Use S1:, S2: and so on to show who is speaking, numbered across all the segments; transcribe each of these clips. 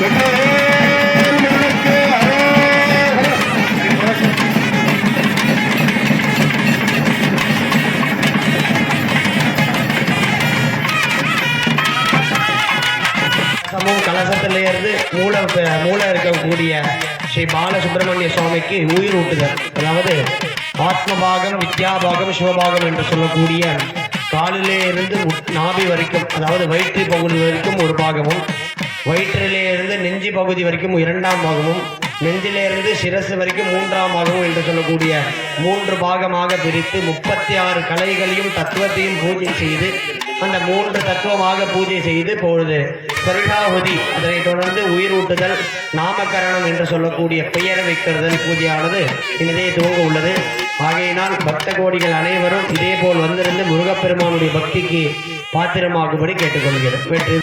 S1: வெற்றிவேலுக்கு அரோகரா.
S2: சமூக கலசத்துல இருந்து மூல மூல இருக்கக்கூடிய ஸ்ரீ பாலசுப்பிரமணிய சுவாமிக்கு உயிர் ஊட்டுதல் அதாவது ஆத்மபாகம் வித்யாபாகம் சிவபாகம் என்று சொல்லக்கூடிய காலிலே இருந்து நாபி வரைக்கும் அதாவது வயிற்று பகுதி வரைக்கும் ஒரு பாகமும் வயிற்றிலே இருந்து நெஞ்சு பகுதி வரைக்கும் இரண்டாம் பாகமும் நெஞ்சிலிருந்து சிரசு வரைக்கும் மூன்றாம் பாகமும் என்று சொல்லக்கூடிய மூன்று பாகமாக பிரித்து முப்பத்தி ஆறு கலைகளையும் தத்துவத்தையும் பூஜை செய்து அந்த மூன்று தத்துவமாக பூஜை செய்து பொழுது கருணாவதி அதனைத் தொடர்ந்து உயிரூட்டுதல் நாமகரணம் என்று சொல்லக்கூடிய பெயர் வைக்கிறதல் பூஜையானது இனிதே துவங்க உள்ளது. ஆகையினால் பக்த கோடிகள் அனைவரும் இதே போல் வந்திருந்து முருகப்பெருமானுடைய பக்திக்கு பாத்திரமாகும்படி கேட்டுக்கொள்கிறேன். வெற்றி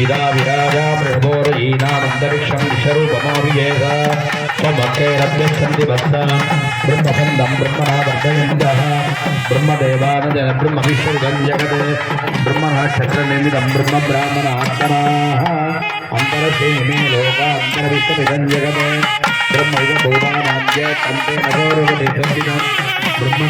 S3: పిదా విరాజా మృషభోరీనామంతరిక్షం విశ్వరూపమావియేద స్వభక్తైరభ్యక్షంతి భక్తాం బ్రహ్మబంధం బ్రహ్మణా
S1: వర్ధయంత బ్రహ్మదేవానజన బ్రహ్మవిష్ణుగం
S2: జగత్ బ్రహ్మణ క్షత్రనిమిదం బ్రహ్మ బ్రాహ్మణ ఆత్మనా అంతరసేమి లోకాంతరవిశ్వమిదం జగత్
S1: బ్రహ్మ భూమానాద్య
S2: కంటే నగోరుపతి సంతిదం బ్రహ్మ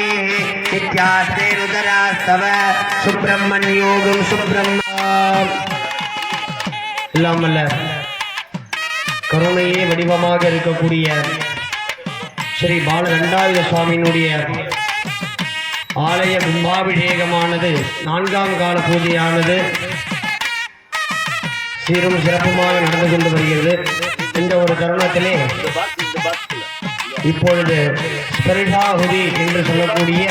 S2: संवत्सरो विडोवर्णीः इत्यास्तेरुदरास्तव सुब्रह्मण्योगं सुब्रह्म இல்லாமல்ல கருணையே வடிவமாக இருக்கக்கூடிய ஸ்ரீ பால ரெண்டாயுத சுவாமியினுடைய ஆலய கும்பாபிஷேகமானது நான்காம் கால பூஜையானது சீரும் சிறப்புமாக நடந்து கொண்டு வருகிறது இந்த ஒரு தருணத்திலே இப்பொழுது ஸ்பரிஷாகுதி என்று சொல்லக்கூடிய